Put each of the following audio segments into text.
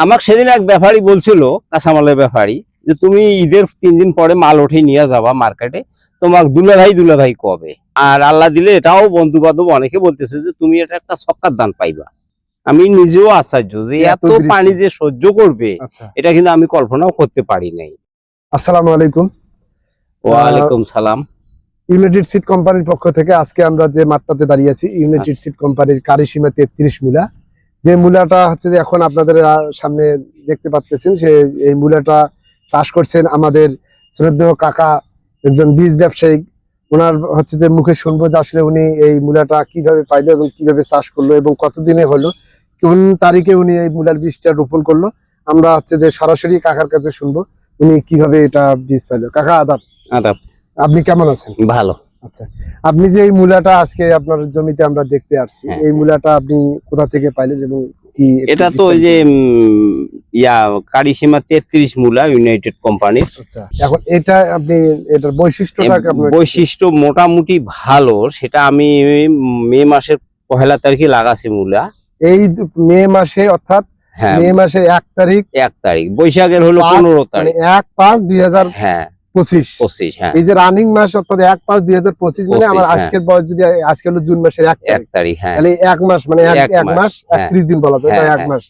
আমাকে সেদিন এক ব্যাপারী বলছিল কাঁচামালের ব্যাপারী যে তুমি ঈদের তিন দিন পরে মাল উঠে নিয়ে যাবা মার্কেটে তোমাক দুলা ভাই দুলা ভাই কবে? আর আল্লাহ দিলে এটাও বন্ধু বান্ধব অনেকে বলতেছে যে তুমি এটা একটা সক্কার দান পাইবা। আমি নিজেও আশ্চর্য যে এত পানি যে সহ্য করবে আচ্ছা। এটা কিন্তু আমি কল্পনাও করতে পারি নাই। আসসালামু আলাইকুম। ওয়ালাইকুম সালাম। ইউনাইটেড সিড কোম্পানির পক্ষ থেকে আজকে আমরা যে মাঠটাতে দাঁড়িয়ে আছি ইউনাইটেড সিট কোম্পানির কারিসীমা তেত্রিশ মূলা। যে মূলাটা হচ্ছে যে এখন আপনাদের সামনে দেখতে পাচ্ছেন সে এই মূলাটা চাষ করছেন আমাদের শ্রদ্ধেয় কাকা একজন বীজ ব্যবসায়ী। ওনার হচ্ছে যে মুখে শুনব যে আসলে উনি এই মূলাটা কীভাবে পাইলো এবং কীভাবে চাষ করল এবং কতদিনে হলো কোন তারিখে উনি এই মূলার বীজটা রোপণ করল আমরা হচ্ছে যে সরাসরি কাকার কাছে শুনব উনি কীভাবে এটা বীজ পাইলো। কাকা আদাব। আদাব। আপনি কেমন আছেন? ভালো। আচ্ছা আপনি যে এই মূলাটা আজকে আপনার জমিতে আমরা দেখতে আসছি হ্যাঁ। এই মূলাটা আপনি কোথা থেকে পাইলেন এবং কি এটা তো ওই যে ইয়া কারিসীমা তেত্রিশ মূলা ইউনাইটেড কোম্পানির আচ্ছা এখন এটা আপনি এটার বৈশিষ্ট্যটা বৈশিষ্ট্য মোটামুটি ভালো সেটা আমি মে মাসের পহেলা তারিখে লাগাছি মূলা। এই মে মাসে অর্থাৎ হ্যাঁ। মে মাসের এক তারিখ। এক তারিখ বৈশাখের হলো পনেরো মানে তারিখ এক পাঁচ দুই হাজার হ্যাঁ। পঁচিশ। পঁচিশ হ্যাঁ। এই যে রানিং মাস অর্থাৎ এক পাঁচ দুই হাজার পঁচিশ মানে আমার হ্যাঁ। আজকের বয়স যদি আজকে হলো জুন মাসের এক এক তারিখ তারিখ হ্যাঁ। তাহলে এক মাস মানে এক- এক এক মাস। একত্রিশ দিন বলা যায় এক মাস।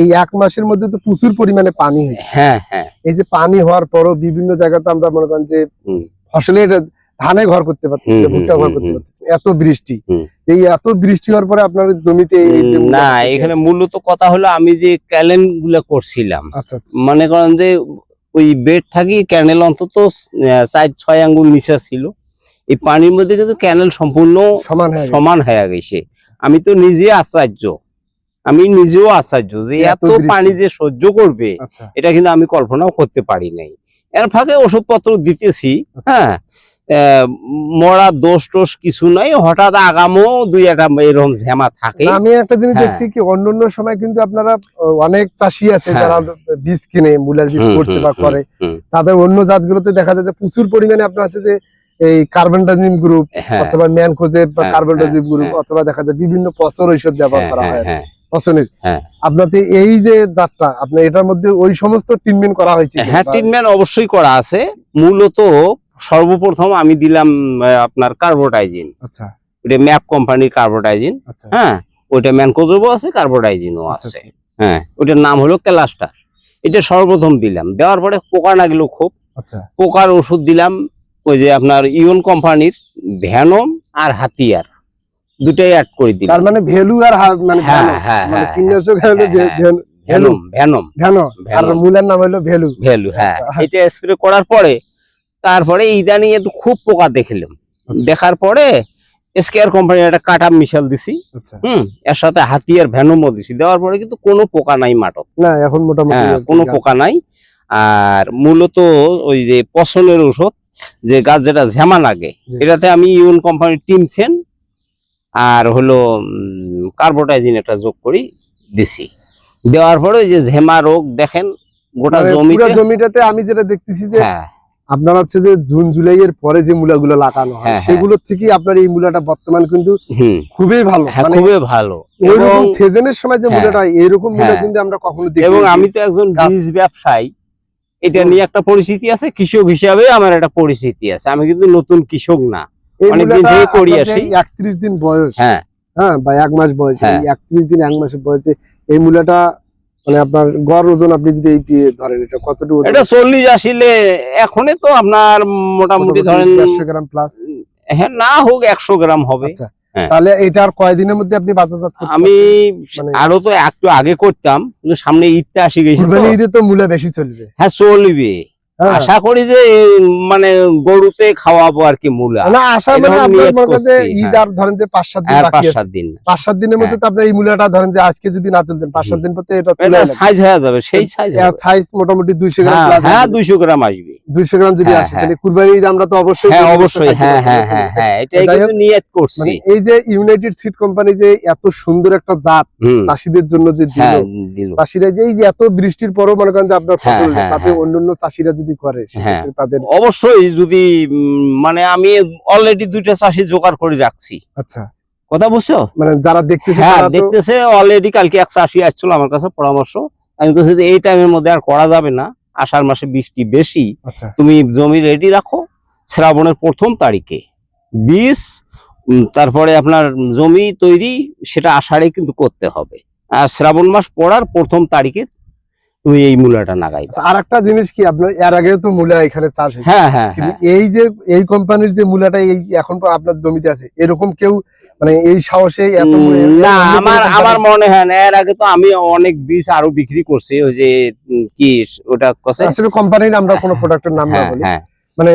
এই এক মাসের মধ্যে তো প্রচুর পরিমাণে পানি হয়েছে। হ্যাঁ হ্যাঁ। এই যে পানি হওয়ার পরও বিভিন্ন জায়গাতে আমরা মনে করেন যে ফসলের ধানে ঘর করতে পারতেছি ভুট্টা ঘর করতে পারতেছি এত বৃষ্টি। এই এত বৃষ্টি হওয়ার পরে আপনার জমিতে না এখানে মূলত কথা হলো আমি যে ক্যালেনগুলা করছিলাম আচ্ছা আচ্ছা। মনে করেন যে ওই বেড থাকি ক্যানেল অন্তত চার ছয় আঙ্গুল নিচা ছিল। এই পানির মধ্যে কিন্তু ক্যানেল সম্পূর্ণ সমান হয়ে গেছে। হয়ে আমি তো নিজে আশ্চর্য। আমি নিজেও আশ্চর্য যে এত পানি যে সহ্য করবে আচ্ছা। এটা কিন্তু আমি কল্পনাও করতে পারি নাই। এর ফাঁকে ওষুধপত্র দিতেছি হ্যাঁ। আহ, মরা দোষ টোষ কিছু নাই হঠাৎ আগামও দুই একটা এরকম ঝেমা থাকে আমি একটা জিনিস হ্যাঁ। দেখছি কি অন্য অন্য সময় কিন্তু আপনারা অনেক চাষি আছে হ্যাঁ। যারা বীজ কিনে মূলার বীজ করছে বা করে তাদের অন্য জাতগুলোতে দেখা যায় যে প্রচুর পরিমাণে আপনার আছে যে এই কার্বনডাজিম গ্রুপ হ্যাঁ অথবা ম্যানকোজেব বা কার্বনডাজিম গ্রুপ। অথবা দেখা যায় বিভিন্ন পচর ঔষধ ব্যবহার করা হ্যাঁ, হ্যাঁ। আপনাতে এই যে জাতটা আপনার এটার মধ্যে ওই সমস্ত ট্রিটমেন্ট করা হয়েছে হ্যাঁ ট্রিটমেন্ট অবশ্যই করা আছে মূলত সর্বপ্রথম আমি দিলাম আপনার কার্বোটাইজিন আচ্ছা। ওটা ম্যাপ কোম্পানির কার্বোটাইজিন আচ্ছা। হ্যাঁ ওইটা ম্যানকোজবও আছে কার্বোটাইজিনও আচ্ছা, আছে। হ্যাঁ ওটার নাম হলো ক্যালাস্টার এটা সর্বপ্রথম দিলাম। দেওয়ার পরে পোকা লাগল খুব। আচ্ছা। পোকার ওষুধ দিলাম ওই যে আপনার ইউন কোম্পানির ভ্যানম আর হাতিয়ার। দুটাই অ্যাড করে দিলাম। তার মানে ভ্যালু আর মানে হ্যাঁ, হ্যাঁ, মানে হ্যাঁ, কীটনাশক হলো হ্যাঁ, ভে- হ্যাঁ। ভ্যান- ভ্যানম ভ্যানম। ভ্যানো আর মূলের নাম হলো ভ্যালু। ভ্যালু হ্যাঁ। আচ্ছা। এটা স্প্রে করার পরে তারপরে ইদানিং একটু খুব পোকা দেখলাম। আচ্ছা। দেখার পরে স্কেয়ার কোম্পানির একটা কাটা মিশাল দিছি। আচ্ছা। হুম এর সাথে হাতিয়ার ভ্যানমও দিছি। দেওয়ার পরে কিন্তু কোনো পোকা নাই মাটক না এখন মোটামুটি হ্যাঁ কোনো পোকা নাই। আর মূলত ওই যে পছনের ওষুধ যে গাছ যেটা ঝেমা লাগে। এটাতে আমি ইউন কোম্পানির টিমছেন আর হলো কার্বোটাইজিন একটা যোগ করি দিছি। দেওয়ার পরে যে ঝেমা রোগ দেখেন গোটা জমি জমিটাতে আমি যেটা দেখতেছি যে হ্যাঁ। আপনার হচ্ছে যে জুন জুলাই এর পরে যে মূলাগুলো লাগানো হয় হ্যাঁ, হ্যাঁ। সেগুলোর থেকে আপনার এই মূলাটা বর্তমান কিন্তু খুবই ভালো। হ্যাঁ মানে খুবই ভালো। ওইরকম এবং সিজনের সময় যে মূলাটা এইরকম মূলা। কিন্তু আমরা কখনো দেখি এবং আমি তো একজন বীজ ব্যবসায়ী এটা নিয়ে একটা পরিস্থিতি আছে কৃষক হিসাবে আমার একটা পরিস্থিতি আছে। আমি কিন্তু নতুন কৃষক না। অনেকদিন থেকে করি আসি। একত্রিশ দিন বয়স। হ্যাঁ। হ্যাঁ বা এক মাস বয়স। একত্রিশ দিন এক মাসের বয়সে এই মূলাটা মানে আপনার গড় ওজন আপনি যদি এই ধরেন এটা কতটুকু এটা চল্লিশ আসিলে এখনই তো আপনার মোটামুটি ধরেন দেড়শো গ্রাম প্লাস হ্যাঁ না হোক একশো গ্রাম হবে। আচ্ছা। হ্যাঁ। তাহলে এটার কয়দিনের মধ্যে আপনি বাজারজাত করতে আমি মানে আরও তো একটু আগে করতাম কিন্তু সামনে ঈদটা আসি গেছে ঈদে তো মূলা বেশি চলবে। হ্যাঁ চলবে। আশা করি যে মানে গরুতে খাওয়াবো আর কি মূলা। না আশা মানে আপনার করছি, ঈদ হ্যাঁ। আর ধরেন যে পাঁচ সাত দিন বাকি পাঁচ আছে। সাত দিন। পাঁচ সাত দিনের মধ্যে তো আপনার এই মূলাটা ধরেন যে আজকে যদি না তুলতেন পাঁচ সাত দিন পর তো এটা সাইজ হয়ে যাবে সেই সাইজ সাইজ মোটামুটি দুইশো গ্রাম হ্যাঁ প্লাস হ্যাঁ দুইশো গ্রাম আসবে। দুইশো গ্রাম যদি হ্যাঁ, আসে হ্যাঁ। তাহলে ঈদ আমরা তো অবশ্যই হ্যাঁ অবশ্যই হ্যাঁ হ্যাঁ হ্যাঁ হ্যাঁ এটাই কিন্তু নিয়ত করছি। মানে এই যে ইউনাইটেড সিড কোম্পানি যে এত সুন্দর একটা জাত চাষিদের জন্য যে দিল হ্যাঁ চাষিরা যে এই যে এত বৃষ্টির পরও মনে করেন যে আপনার হ্যাঁ, ফসল হ্যাঁ, তাতে হ্যাঁ। অন্যান্য চাষিরা যদি করে তাদের অবশ্যই যদি মানে আমি অলরেডি দুইটা চাষি জোগাড় করে রাখছি। আচ্ছা। কথা বুঝছ? মানে যারা দেখতেছে হ্যাঁ দেখতেছে অলরেডি কালকে এক চাষি আসছিল আমার কাছে পরামর্শ। আমি বলছি যে এই টাইমের মধ্যে আর করা যাবে না। আষাঢ় মাসে বৃষ্টি বেশি। আচ্ছা। তুমি জমি রেডি রাখো। শ্রাবণের প্রথম তারিখে বীজ তারপরে আপনার জমি তৈরি সেটা আষাঢ়ে কিন্তু করতে হবে। আর শ্রাবণ মাস পড়ার প্রথম তারিখে তুমি এই মূলাটা লাগাই আচ্ছা আর একটা জিনিস কি আপনার এর আগে তো মূলা এখানে চাষ হ্যাঁ হ্যাঁ হ্যাঁ। এই যে এই কোম্পানির যে মূলাটা এই এখন তো আপনার জমিতে আছে এরকম কেউ মানে এই সাহসে এত না আমার আমার মনে হয় না এর আগে তো আমি অনেক বীজ আরও বিক্রি করছি ওই যে কি ওটা কোম্পানির আমরা কোনো প্রোডাক্টের নাম না হ্যাঁ বলি। হ্যাঁ। মানে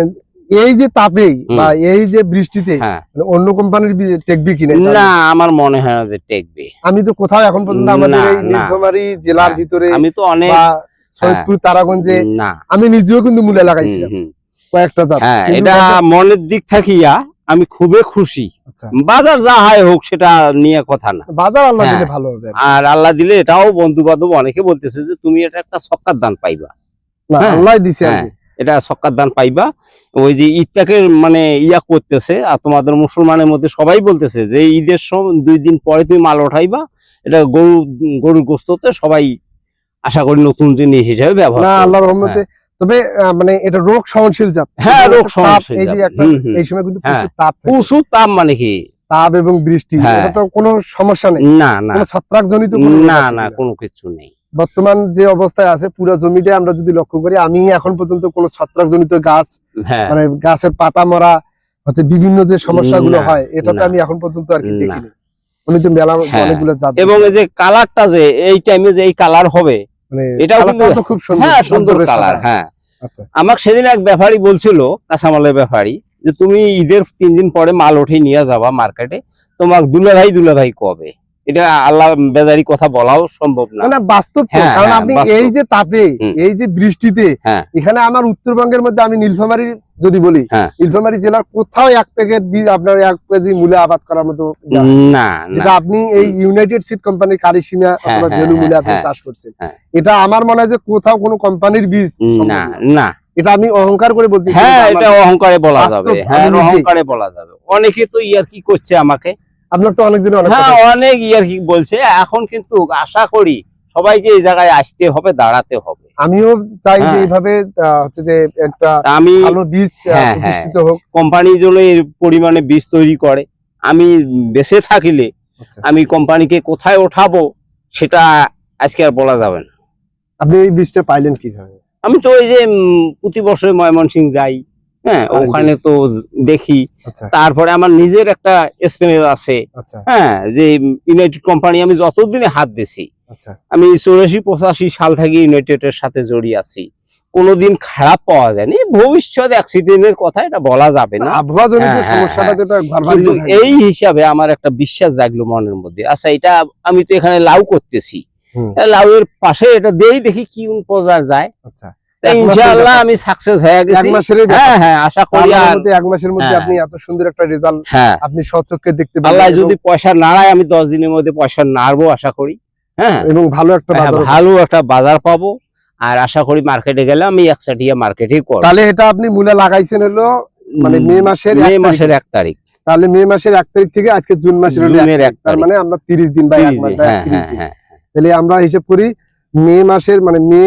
এই যে তাপে বা এই যে বৃষ্টিতে হ্যাঁ। মানে অন্য কোম্পানির টেকবি কিনে না? আমার মনে হয় না যে টেকবে। আমি তো কোথাও এখন পর্যন্ত আমাদের এই নীলফামারী জেলার হ্যাঁ, ভিতরে আমি তো অনেক বা সৈয়দপুর তারাগঞ্জে আমি নিজেও কিন্তু মূলা লাগাইছিলাম। কয়েকটা জাত। হ্যাঁ এটা মনের দিক থাকিয়া আমি খুবই খুশি। আচ্ছা। বাজার যা হয় হোক সেটা নিয়ে কথা না। বাজার আল্লাহ হ্যাঁ। দিলে ভালো হবে। আর আল্লাহ দিলে এটাও বন্ধু বান্ধব অনেকে বলতেছে যে তুমি এটা একটা সক্কার দান পাইবা। না হ্যাঁ, আল্লাহ দিছে হ্যাঁ। এটা সক্কার দান পাইবা। ওই যে ঈদটাকে মানে ইয়া করতেছে আর তোমাদের মুসলমানের মধ্যে সবাই বলতেছে যে ঈদের সময় দুই দিন পরে তুমি মাল ওঠাইবা। এটা গরু গরুর গোস্ততে সবাই আশা করি নতুন জিনিস হিসেবে ব্যবহার না আল্লাহর রহমতে তবে মানে এটা রোগ সহনশীল জাত। হ্যাঁ, রোগ তাপ, সহনশীল এই যে একটা। এই সময় কিন্তু হ্যাঁ। প্রচুর তাপ প্রচুর তাপ মানে কি? তাপ এবং বৃষ্টি হ্যাঁ। এটা তো কোনো সমস্যা নেই। না না। ছত্রাক জনিত না না কোনো কিছু নেই। বর্তমান যে অবস্থায় আছে পুরো জমিটা আমরা যদি লক্ষ্য করি আমি এখন পর্যন্ত কোনো ছত্রাক জনিত গাছ হ্যাঁ। মানে গাছের পাতা মরা হচ্ছে বিভিন্ন যে সমস্যাগুলো হয় এটা তো আমি এখন পর্যন্ত আর কি। দেখিনি। উনি তো মেলা হ্যাঁ। অনেকগুলো জাত এবং এই যে কালারটা যে এই টাইমে যে এই কালার হবে মানে এটাও কিন্তু- খুব সুন্দর হ্যাঁ সুন্দর কালার হ্যাঁ। আচ্ছা। আমাকে সেদিন এক ব্যাপারী বলছিল কাঁচামালের ব্যাপারী যে তুমি ঈদের তিন দিন পরে মাল উঠে নিয়ে যাবা মার্কেটে তোমাক দুলা ভাই দুলা ভাই কবে? এটা আল্লাহ বেজারি কথা বলাও সম্ভব না মানে বাস্তব হ্যাঁ, কারণ হ্যাঁ, আপনি এই যে তাপে এই যে বৃষ্টিতে হ্যাঁ। এখানে আমার উত্তরবঙ্গের মধ্যে আমি নীলফামারী যদি বলি। নীলফামারী জেলার কোথাও এক প্যাকেট বীজ আপনার এক কেজি মূলে আবাদ করার মতো না। না যেটা আপনি এই ইউনাইটেড সিড কোম্পানির কারিসীমা অথবা ভেলু মূলে আপনি। চাষ করছেন। এটা আমার মনে হয় যে কোথাও কোনো কোম্পানির বীজ না না। না এটা আমি অহংকার করে বলতে হ্যাঁ এটা অহংকারে বলা যাবে হ্যাঁ অহংকারে বলা যাবে অনেকে তো ইয়ার কি করছে আমাকে আপনার তো অনেক হ্যাঁ অনেক ইয়ার কি বলছে এখন কিন্তু আশা করি সবাইকে এই জায়গায় আসতে হবে দাঁড়াতে হবে। আমিও চাই যে হ্যাঁ। এইভাবে হচ্ছে যে একটা আমি ভালো বীজ হ্যাঁ, প্রতিষ্ঠিত হোক। কোম্পানি জন্য এর পরিমাণে বীজ তৈরি করে। আমি বেঁচে থাকিলে আচ্ছা। আমি কোম্পানিকে কোথায় ওঠাবো সেটা আজকে আর বলা যাবে না। আপনি এই বীজটা পাইলেন কীভাবে? আমি তো ওই যে প্রতি বছরে ময়মনসিং যাই। হ্যাঁ ওখানে তো দেখি। আচ্ছা। তারপরে আমার নিজের একটা স্পেনের আছে। আচ্ছা। হ্যাঁ যে ইউনাইটেড কোম্পানি আমি যতদিনে হাত দিছি আচ্ছা। আমি চৌরাশি পঁচাশি সাল থেকে ইউনাইটেডের সাথে জড়িয়ে আছি। কোনোদিন খারাপ পাওয়া যায়নি ভবিষ্যৎ অ্যাক্সিডেন্টের কথা এটা বলা যাবে না। হ্যাঁ, হ্যাঁ, হ্যাঁ। এই হিসাবে আমার একটা বিশ্বাস জাগলো মনের মধ্যে। আচ্ছা এটা আমি তো এখানে লাউ করতেছি। লাউ এর পাশে এটা দেই দেখি কি পর্যায়ে যায়। আচ্ছা। ইনশাআল্লাহ আমি সাকসেস হয়ে গেছি। হ্যাঁ হ্যাঁ আশা করি আর এক মাসের মধ্যে। আপনি এত সুন্দর একটা রেজাল্ট আপনি স্বচক্ষে দেখতে পেলেন আল্লাহ যদি পয়সা নাড়ায় আমি দশ দিনের মধ্যে পয়সা নাড়বো আশা করি। হ্যাঁ। এবং ভালো একটা বাজার ভালো একটা বাজার পাবো। আর আশা করি মার্কেটে গেলে আমি একসাটিয়া মার্কেটেই করব। তাহলে এটা আপনি মূলা লাগাইছেন হলো মানে মে মাসের মে মাসের এক তারিখ। তাহলে মে মাসের এক তারিখ থেকে আজকে জুন মাসের তারিখ। তার মানে আমরা তিরিশ দিন বা এক 30 মাস হ্যাঁ 30 হ্যাঁ দিন। হ্যাঁ। তাহলে আমরা হিসেব করি মে মাসের মানে মে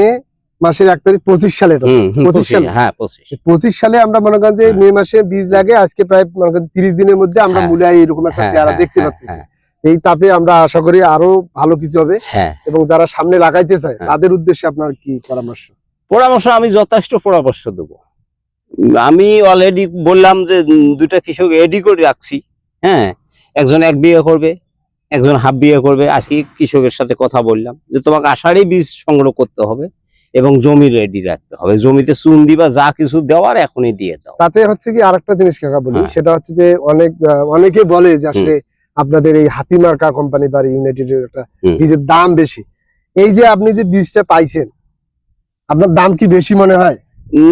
মাসের এক তারিখ পঁচিশ সালে এটা। হুম, হুম, 25 পঁচিশ, সালে? হ্যাঁ পঁচিশ সালে আমরা মনে করেন যে হ্যাঁ। মে মাসে বীজ লাগে আজকে প্রায় মনে করেন তিরিশ দিনের মধ্যে আমরা হ্যাঁ। এরকম একটা হ্যাঁ, চেহারা দেখতে পাচ্ছি এই তাপে আমরা আশা করি আরও ভালো কিছু হবে এবং যারা সামনে লাগাইতে চায়। তাদের উদ্দেশ্যে আপনার কি পরামর্শ পরামর্শ আমি যথেষ্ট পরামর্শ দেবো আমি অলরেডি বললাম যে দুইটা কৃষক রেডি করে রাখছি হ্যাঁ একজন এক বিয়ে করবে একজন হাফ বিয়ে করবে আজকে কৃষকের সাথে কথা বললাম যে তোমাকে আষাঢ়ে বীজ সংগ্রহ করতে হবে এবং জমি রেডি রাখতে হবে জমিতে চুন দিবা যা কিছু দেওয়ার এখনই দিয়ে দাও তাতে হচ্ছে কি আরেকটা জিনিস কাকা বলি হ্যাঁ। সেটা হচ্ছে যে অনেক অনেকে বলে যে আসলে আপনাদের এই হাতিমার্কা কোম্পানি বা ইউনাইটেড একটা। বীজের দাম বেশি এই যে আপনি যে বীজটা পাইছেন আপনার দাম কি বেশি মনে হয়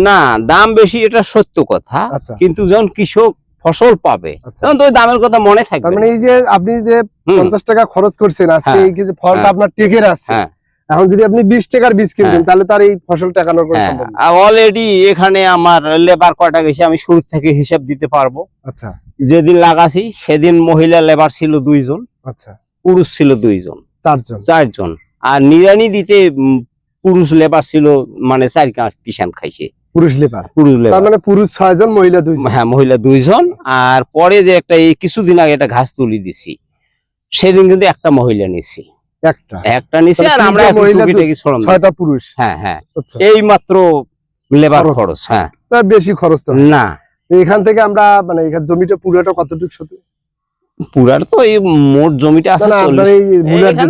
না দাম বেশি এটা সত্য কথা আচ্ছা কিন্তু যখন কৃষক ফসল পাবে আচ্ছা তখন তো দামের কথা মনে থাকবে তার মানে এই যে আপনি যে পঞ্চাশ টাকা খরচ করছেন আজকে হ্যাঁ। এই যে ফলটা হ্যাঁ। আপনার টেকে আসছে হ্যাঁ। এখন যদি আপনি বিশ টাকার বীজ কিনতেন হ্যাঁ। তাহলে তার এই ফসল টাকানোর কোনো হ্যাঁ সম্ভব অলরেডি এখানে আমার লেবার কয়টা গেছে আমি শুরু থেকে হিসাব দিতে পারব। আচ্ছা। যেদিন লাগাছি সেদিন মহিলা লেবার ছিল দুইজন আচ্ছা। পুরুষ ছিল দুইজন। চারজন। চারজন। আর নিরানি দিতে পুরুষ লেবার ছিল মানে চার কিষান খাইছে। পুরুষ লেবার পুরুষ লেবার মানে পুরুষ ছয়জন মহিলা দুইজন। হ্যাঁ মহিলা দুইজন। আর পরে যে একটা এই কিছুদিন আগে একটা ঘাস তুলি দিছি সেদিন কিন্তু একটা মহিলা নিছি। একটা। একটা নিছি আর আমরা। ছয়টা পুরুষ। হ্যাঁ হ্যাঁ। আচ্ছা। এই মাত্র লেবার খরচ। খরচ হ্যাঁ। তা বেশি খরচ তো না। এখান থেকে আমরা মানে এখান জমিটা পুরোটা কতটুকু সত্যি? পুরার তো এই মোট জমিটা আছে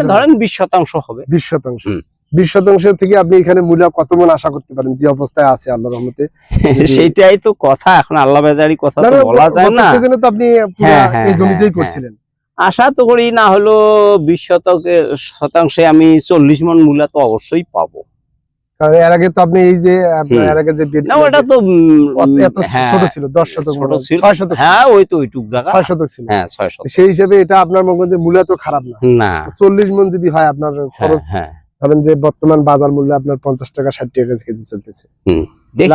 ধরেন বিশ শতাংশ হবে। বিশ শতাংশ। বিশ শতাংশ থেকে আপনি এখানে মূলা কত মন আশা করতে পারেন? যে অবস্থায় আছে আল্লাহ রহমতে। সেইটাই তো কথা এখন আল্লাহ বেজারি কথা বলা যায় না। এ তো আপনি এই জমিতেই করছিলেন। আশা তো করি না হলো বিশ শতকে শতাংশে আমি চল্লিশ মন মূলা তো অবশ্যই পাবো। এর আগে তো আপনি এই যে এর আগে যে না ওটা তো এত ছোট ছিল দশ শতক ছোট ছিল। ছয় শতক হ্যাঁ ওই তো ওইটুক জায়গা। ছয় শতক ছিল। হ্যাঁ ছয় শতক। সেই হিসেবে এটা আপনার মূলা তো খারাপ না। মন যদি হয় আপনার হ্যাঁ, খরচ হ্যাঁ। ধরেন যে বর্তমান বাজার মূল্য আপনার পঞ্চাশ টাকা ষাট টাকা কেজি চলতেছে।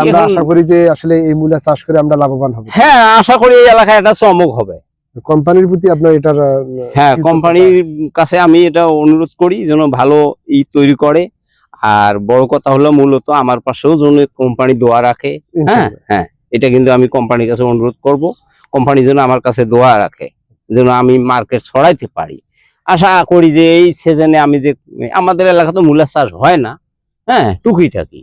আমরা আশা করি যে আসলে এই মূলা চাষ করে আমরা লাভবান হব। হ্যাঁ আশা করি এই এলাকায় একটা চমক হবে। কোম্পানির প্রতি আপনার এটার হ্যাঁ কোম্পানির কাছে আমি এটা অনুরোধ করি যেন ভালো ই তৈরি করে। আর বড় কথা হলো মূলত আমার পাশেও যেন কোম্পানি দোয়া রাখে। হ্যাঁ হ্যাঁ এটা কিন্তু আমি কোম্পানির কাছে অনুরোধ করব। কোম্পানি যেন আমার কাছে দোয়া রাখে যেন আমি মার্কেট ছড়াইতে পারি। আশা করি যে এই সিজনে আমি যে আমাদের এলাকা তো মূলা চাষ হয় না হ্যাঁ টুকিটাকি।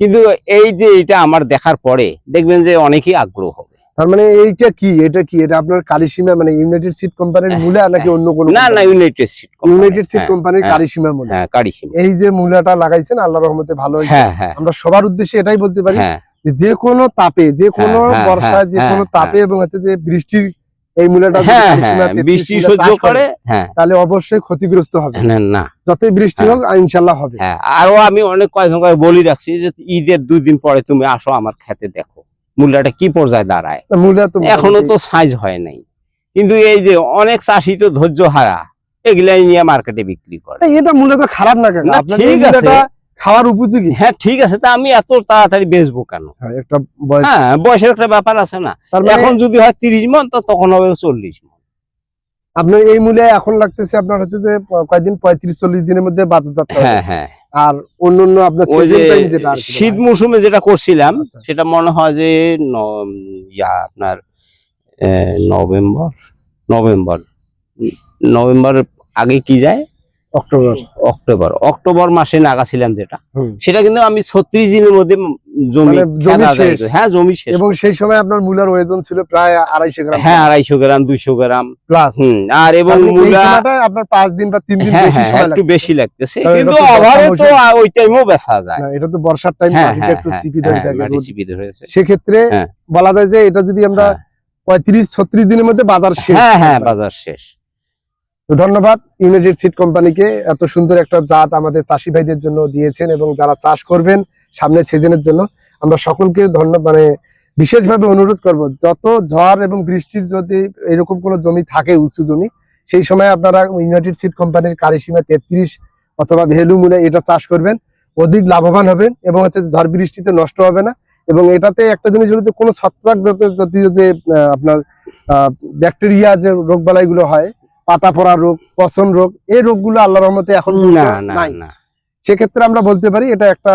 কিন্তু এই যে এটা আমার দেখার পরে দেখবেন যে অনেকেই আগ্রহ হবে। তার মানে এইটা কি? এটা কি? এটা আপনার কালিসীমা মানে ইউনাইটেড সিড কোম্পানির মূলা নাকি অন্য কোনো না না ইউনাইটেড সিট ইউনাইটেড সিড কোম্পানির হ্যাঁ, কালিসীমা মূলা। হ্যাঁ কারিশিম এই যে মূলাটা লাগাইছেন আল্লাহ রহমতে ভালো হয়েছে। হ্যাঁ হ্যাঁ। আমরা সবার উদ্দেশ্যে এটাই বলতে পারি হ্যাঁ। যে কোনো তাপে যে কোনো হ্যাঁ, হ্যাঁ, বর্ষায় যে হ্যাঁ, কোনো হ্যাঁ, তাপে এবং হচ্ছে যে বৃষ্টির এই মূলাটা যদি হ্যাঁ কালিসীমা হ্যাঁ 33 বৃষ্টি সহ্য করে হ্যাঁ। তাহলে অবশ্যই ক্ষতিগ্রস্ত হবে। না যতই বৃষ্টি হ্যাঁ। হোক ইনশাল্লাহ হবে। হ্যাঁ আরও আমি অনেক করে বলি রাখছি যে ঈদের দুই দিন পরে তুমি আসো আমার খেতে দেখো। মূল্যটা কি পর্যায়ে দাঁড়ায়? এখনও তো সাইজ হয় নাই। কিন্তু এই যে অনেক চাষি তো ধৈর্য হারা এগুলাই নিয়ে মার্কেটে বিক্রি করে। এটা মূলা তো খারাপ না ঠিক আছে। খাওয়ার উপযোগী? হ্যাঁ ঠিক আছে তা আমি এত তাড়াতাড়ি বেচবো কেন? হ্যাঁ, একটা হ্যাঁ বয়সের একটা ব্যাপার আছে না। মানে এখন যদি হয় তিরিশ মন তো তখন হবে চল্লিশ মন। আপনার এই মূল্যে এখন লাগতেছে আপনার হচ্ছে যে কয়েকদিন পঁয়ত্রিশ চল্লিশ দিনের মধ্যে বাজার যাত্রা হ্যাঁ হ্যাঁ। আর অন্য অন্য আপনার ওই যে যেটা শীত মৌসুমে যেটা করছিলাম আচ্ছা। সেটা মনে হয় যে ইয়া আপনার আহ, নভেম্বর নভেম্বর নভেম্বর আগে কি যায় অক্টোবর। অক্টোবর। অক্টোবর মাসে নাগাছিলাম যেটা। সেটা কিন্তু আমি ছত্রিশ দিনের মধ্যে জমি মানে। হ্যাঁ জমি শেষ। এবং সেই সময় আপনার মূলার ওজন ছিল প্রায় আড়াইশো গ্রাম। হ্যাঁ আড়াইশো গ্রাম দুইশো গ্রাম। প্লাস। আর এবং মূলা আপনার পাঁচ দিন বা তিন দিন হ্যাঁ হ্যাঁ একটু বেশি লাগতেছে। কিন্তু অভাবে তো ওই টাইমও বেচা যায়। এটা তো বর্ষার টাইম হ্যাঁ হ্যাঁ একটু চিপি ধরে। চিপি ধরেছে সেক্ষেত্রে। বলা যায় যে এটা যদি আমরা। পঁয়ত্রিশ ছত্রিশ দিনের মধ্যে বাজার শেষ। হ্যাঁ হ্যাঁ বাজার শেষ। তো ধন্যবাদ ইউনাইটেড সিড কোম্পানিকে এত সুন্দর একটা জাত আমাদের চাষি ভাইদের জন্য দিয়েছেন এবং যারা চাষ করবেন সামনের সিজনের জন্য, আমরা সকলকে ধন্যবাদ মানে বিশেষভাবে অনুরোধ করব, যত ঝড় এবং বৃষ্টির যদি এরকম কোনো জমি থাকে, উঁচু জমি, সেই সময় আপনারা ইউনাইটেড সিড কোম্পানির কারিসীমা তেত্রিশ অথবা ভেলু মূলে এটা চাষ করবেন, অধিক লাভবান হবেন এবং হচ্ছে ঝড় বৃষ্টিতে নষ্ট হবে না এবং এটাতে একটা জিনিস হলো যে কোনো ছত্রাক জাতীয় যে আপনার ব্যাকটেরিয়া যে রোগবালাইগুলো হয় পাতা পড়া রোগ পচন রোগ এই রোগগুলো আল্লাহ রহমতে এখন না না নাই। না। সেক্ষেত্রে আমরা বলতে পারি এটা একটা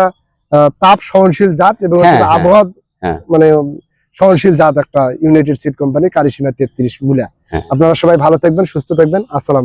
তাপ সহনশীল জাত এবং হ্যাঁ, হ্যাঁ, আবহাওয়া হ্যাঁ। মানে সহনশীল জাত একটা ইউনাইটেড সিট কোম্পানি কারিসীমা তেত্রিশ মূলা। আপনারা সবাই ভালো থাকবেন সুস্থ থাকবেন। আসসালাম